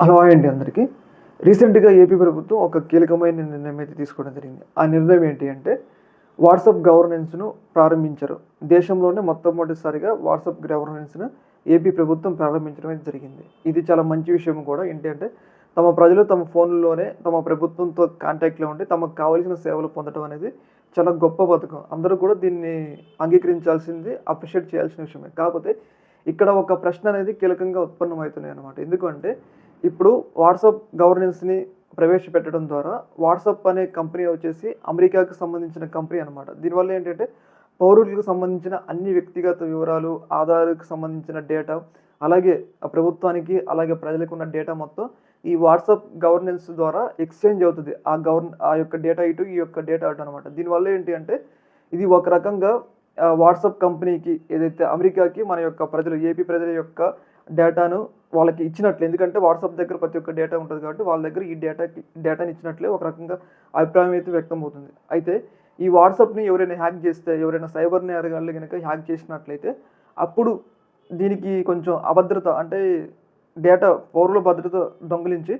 Hello అండి అందరికీ. రీసెంట్గా ఏపీ ప్రభుత్వం ఒక కీలకమైన నిర్ణయం అయితే తీసుకోవడం జరిగింది. ఆ నిర్ణయం ఏంటి అంటే వాట్సాప్ గవర్నెన్స్ను ప్రారంభించారు దేశంలోనే మొట్టమొదటిసారిగా వాట్సాప్ గవర్నెన్స్ను ఏపీ ప్రభుత్వం ప్రారంభించడం అయితే జరిగింది. ఇది చాలా మంచి విషయం కూడా. ఏంటి అంటే తమ ప్రజలు తమ ఫోన్లోనే తమ ప్రభుత్వంతో కాంటాక్ట్లో ఉండి తమకు కావాల్సిన సేవలు పొందడం అనేది చాలా గొప్ప పథకం. అందరూ కూడా దీన్ని అంగీకరించాల్సింది అప్రిషియేట్ చేయాల్సిన విషయమే. కాకపోతే ఇక్కడ ఒక ప్రశ్న అనేది కీలకంగా ఉత్పన్నమవుతున్నాయి అనమాట ఎందుకంటే ఇప్పుడు వాట్సాప్ గవర్నెన్స్ని ప్రవేశపెట్టడం ద్వారా వాట్సాప్ అనే కంపెనీ వచ్చేసి అమెరికాకు సంబంధించిన కంపెనీ అనమాట దీనివల్ల ఏంటంటే పౌరులకు సంబంధించిన అన్ని వ్యక్తిగత వివరాలు ఆధార్కు సంబంధించిన డేటా అలాగే ప్రభుత్వానికి అలాగే ప్రజలకు ఉన్న డేటా మొత్తం ఈ వాట్సాప్ గవర్నెన్స్ ద్వారా ఎక్స్చేంజ్ అవుతుంది. ఆ గవర్న ఆ యొక్క డేటా ఇటు ఈ యొక్క డేటా అటు అనమాట దీనివల్ల ఏంటి అంటే ఇది ఒక రకంగా వాట్సాప్ కంపెనీకి ఏదైతే అమెరికాకి మన యొక్క ప్రజలు ఏపీ ప్రజల యొక్క డేటాను వాళ్ళకి ఇచ్చినట్లు. ఎందుకంటే వాట్సాప్ దగ్గర ప్రతి ఒక్క డేటా ఉంటుంది కాబట్టి వాళ్ళ దగ్గర ఈ డేటాకి డేటాని ఇచ్చినట్లే ఒక రకంగా అభిప్రాయం అయితే వ్యక్తం అవుతుంది అయితే ఈ వాట్సాప్ని ఎవరైనా హ్యాక్ చేస్తే ఎవరైనా సైబర్ నేరగాళ్ళు కనుక హ్యాక్ చేసినట్లయితే అప్పుడు దీనికి కొంచెం అభద్రత అంటే డేటా పౌరుల భద్రత దొంగిలించి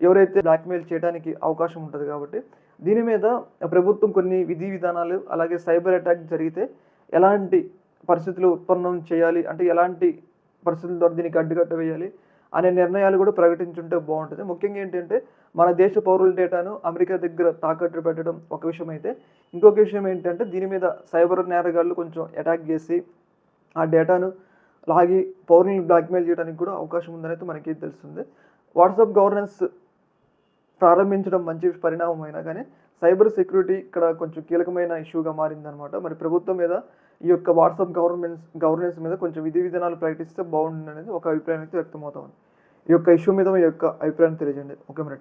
ఎవరైతే బ్లాక్మెయిల్ చేయడానికి అవకాశం ఉంటుంది కాబట్టి దీని మీద ప్రభుత్వం కొన్ని విధి విధానాలు అలాగే సైబర్ అటాక్ జరిగితే ఎలాంటి పరిస్థితులు ఉత్పన్నం చేయాలి? అంటే ఎలాంటి పరిస్థితుల ద్వారా దీనికి అడ్డుకట్ట వేయాలి అనే నిర్ణయాలు కూడా ప్రకటించుంటే బాగుంటుంది. ముఖ్యంగా ఏంటంటే మన దేశ పౌరుల డేటాను అమెరికా దగ్గర తాకట్టు పెట్టడం ఒక విషయం అయితే ఇంకొక విషయం ఏంటంటే దీని మీద సైబర్ నేరగాళ్ళు కొంచెం అటాక్ చేసి ఆ డేటాను లాగి పౌరులను బ్లాక్మెయిల్ చేయడానికి కూడా అవకాశం ఉందనైతే మనకి తెలుస్తుంది. వాట్సాప్ గవర్నెన్స్ ప్రారంభించడం మంచి పరిణామం అయినా కానీ సైబర్ సెక్యూరిటీ ఇక్కడ కొంచెం కీలకమైన ఇష్యూగా మారిందనమాట మరి ప్రభుత్వం మీద ఈ యొక్క వాట్సాప్ గవర్నమెంట్ గవర్నెన్స్ మీద కొంచెం విధి విధానాలు ప్రకటిస్తే బాగుంటుంది అనేది ఒక అభిప్రాయం అయితే వ్యక్తమవుతా ఉంది. ఈ యొక్క ఇష్యూ మీద మీ యొక్క అభిప్రాయం తెలియజేయండి. ఓకే మరి